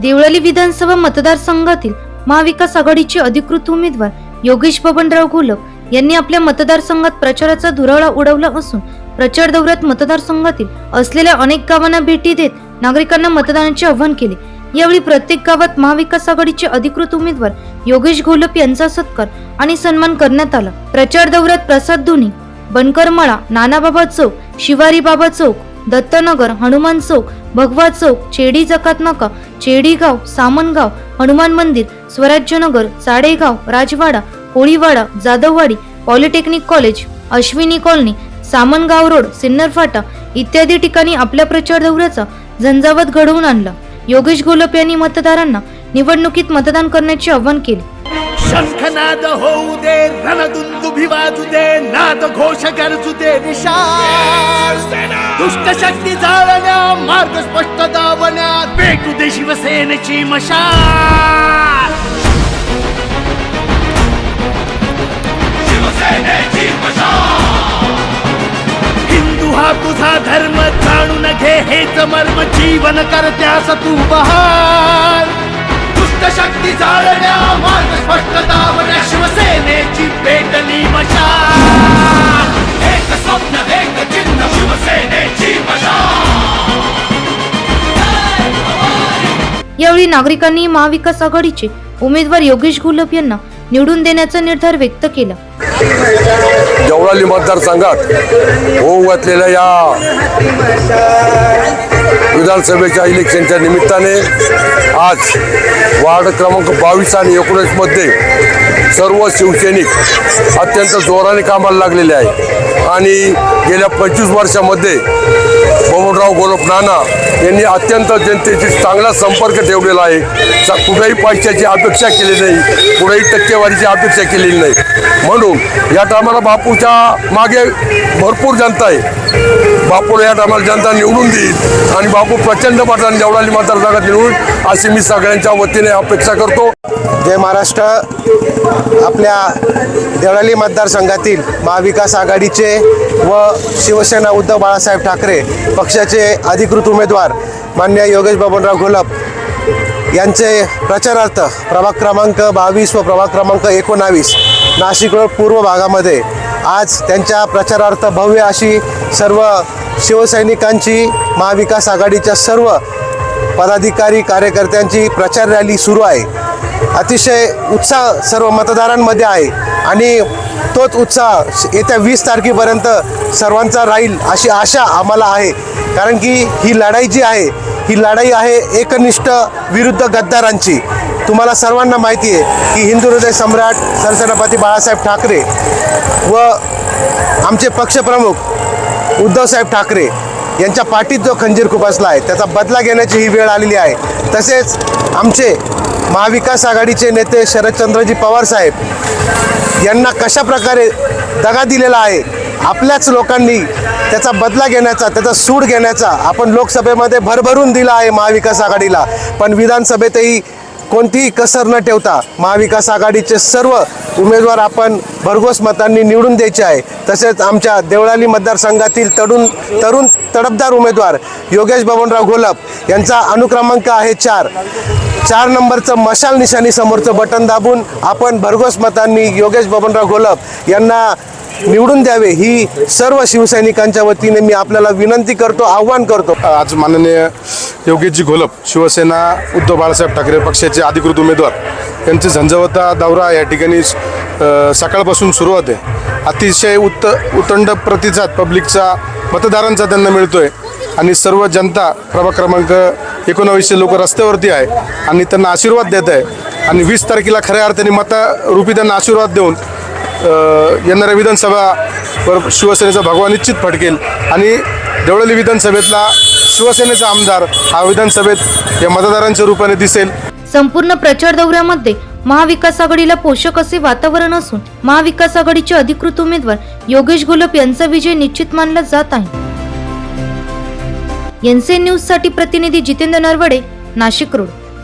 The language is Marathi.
देवळाली विधानसभा मतदारसंघातील महाविकास आघाडीचे अधिकृत उमेदवार योगेश बबनराव घोलप यांनी आपल्या मतदारसंघात प्रचाराचा धुराळा उडवला असून प्रचार दौऱ्यात मतदारसंघातील असलेल्या अनेक गावांना भेटी देत नागरिकांना मतदानाचे आवाहन केले. यावेळी प्रत्येक गावात महाविकास आघाडीचे अधिकृत उमेदवार योगेश घोलप यांचा सत्कार आणि सन्मान करण्यात आला. प्रचार दौऱ्यात प्रसाद धोनी बनकरमाळा नानाबाबा चौक शिवारी बाबा चौक दत्तनगर हनुमान चौक भगवा चौक चेडी जकात नाका चेडीगाव सामनगाव हनुमान मंदिर Swarajyanagar Chadegaon Rajwada Koliwada Jadhavwadi polytechnic college Ashwini colony Samangaon road Sinnar Phata इत्यादी ठिकाणी आपल्या प्रचार दौऱ्याचा झंझावत घडवून आणला. योगेश गोलप यांनी मतदारांना निवडणुकीत मतदान करण्याचे आवाहन केले. शंखनाद होऊ दे रणदुंदुभी वाजू दे नाद घोष गरजू दे विशाल दुष्ट शक्ती जाळण्या मार्ग स्पष्ट दावण्यात भेटू दे शिवसेनेची मशाल हिंदू हा तुझा धर्म जाणून घे हेच मर्म जीवन करत्यास तू बहाल दुष्ट शक्ती जाळण्या मार्ग स्पष्ट दावण्या शिवसेनेची पेटली मशाल एक स्वप्न एक चिन्ह शिवसेनेची मशाल यावेळी नागरिकांनी महाविकास आघाडीचे उमेदवार योगेश घोलप यांना निवडून देण्याचा निर्धार व्यक्त केला. देवळाली मतदारसंघात होऊ घातलेल्या या विधानसभेच्या इलेक्शनच्या निमित्ताने आज वार्ड क्रमांक बावीस आणि एकोणीसमध्ये सर्व शिवसैनिक अत्यंत जोराने कामाला लागलेले आहे आणि गेल्या पंचवीस वर्षामध्ये बबनराव गोलप नाना यांनी अत्यंत जनतेशी चांगला संपर्क ठेवलेला आहे. स- कुठेही पैशाची अपेक्षा केली नाही कुठेही टक्केवारीची अपेक्षा केलेली नाही. म्हणून या टायमाला बापूच्या मागे भरपूर जनता आहे. बापूला या टायमाला जनता निवडून देईल आणि बापू प्रचंड मताने देवळाली मतदारसंघात निवडून अशी मी सगळ्यांच्या वतीने अपेक्षा करतो. जय महाराष्ट्र. आपल्या देवळाली मतदारसंघातील महाविकास आघाडीचे व शिवसेना उद्धव बाळासाहेब ठाकरे पक्षाचे अधिकृत उमेदवार मान्य योगेश बबनराव घोलप यांचे प्रचारार्थ प्रभाग क्रमांक बावीस व प्रभाग क्रमांक एकोणावीस नाशिक रोड पूर्व भागामध्ये आज त्यांच्या प्रचारार्थ भव्य अशी सर्व शिवसैनिकांची महाविकास आघाडीच्या सर्व पदाधिकारी कार्यकर्त्यांची प्रचार रॅली सुरू आहे. अतिशय उत्साह सर्व मतदारांमध्ये आहे आणि तोच उत्साह येत्या वीस तारखेपर्यंत सर्वांचा राहील अशी आशा आम्हाला आहे. कारण की ही लढाई जी आहे ही लढाई आहे एकनिष्ठ विरुद्ध गद्दारांची. तुम्हाला सर्वांना माहिती आहे की हिंदू हृदय सम्राट सरसेनापती बाळासाहेब ठाकरे व आमचे पक्षप्रमुख उद्धवसाहेब ठाकरे यांच्या पाठीत जो खंजीर खुपसला आहे त्याचा बदला घेण्याची ही वेळ आलेली आहे. तसेच आमचे महाविकास आघाडीचे नेते शरदचंद्रजी पवार साहेब यांना कशा प्रकारे दगा दिलेला आहे आपल्याच लोकांनी त्याचा बदला घेण्याचा त्याचा सूड घेण्याचा आपण लोकसभेमध्ये भरभरून दिला आहे महाविकास आघाडीला. पण विधानसभेतही कोणतीही कसर न ठेवता महाविकास आघाडीचे सर्व उमेदवार आपण भरघोस मतांनी निवडून द्यायचे आहे. तसेच आमच्या देवळाली मतदारसंघातील तरुण तरुण तडपदार उमेदवार योगेश बबनराव घोलप यांचा अनुक्रमांक आहे चार. चार नंबरचं मशाल निशाणी समोरचं बटन दाबून आपण भरघोस मतांनी योगेश बबनराव घोलप यांना निवडून द्यावे ही सर्व शिवसैनिकांच्या वतीने मी आपल्याला विनंती करतो आव्हान करतो. आज माननीय योगेशजी घोलप शिवसेना उद्धव बाळासाहेब ठाकरे पक्षाचे अधिकृत उमेदवार यांचे झंझावता दौरा या ठिकाणी सकाळपासून सुरुवात आहे अतिशय उत्त उतंड प्रतिसाद पब्लिकचा मतदारांचा त्यांना मिळतोय. आणि सर्व जनता प्रभाग क्रमांक एकोणावीसशे लोक रस्त्यावरती आहे आणि त्यांना आशीर्वाद देत आहे. आणि वीस तारखेला खऱ्या अर्थाने मतारूपी त्यांना आशीर्वाद देऊन येणाऱ्या विधानसभावर शिवसेनेचा भगवा निश्चित फटकेल आणि देवळली विधानसभेतला शिवसेनेचा आमदार हा विधानसभेत या मतदारांच्या रूपाने दिसेल. संपूर्ण प्रचार दौऱ्यामध्ये महाविकास आघाडीला पोषक असे वातावरण असून महाविकास आघाडीचे अधिकृत उमेदवार योगेश गोलप यांचा विजय निश्चित मानला जात आहे. एनसीएन न्यूजसाठी प्रतिनिधी जितेंद्र नरवडे नाशिक रोड.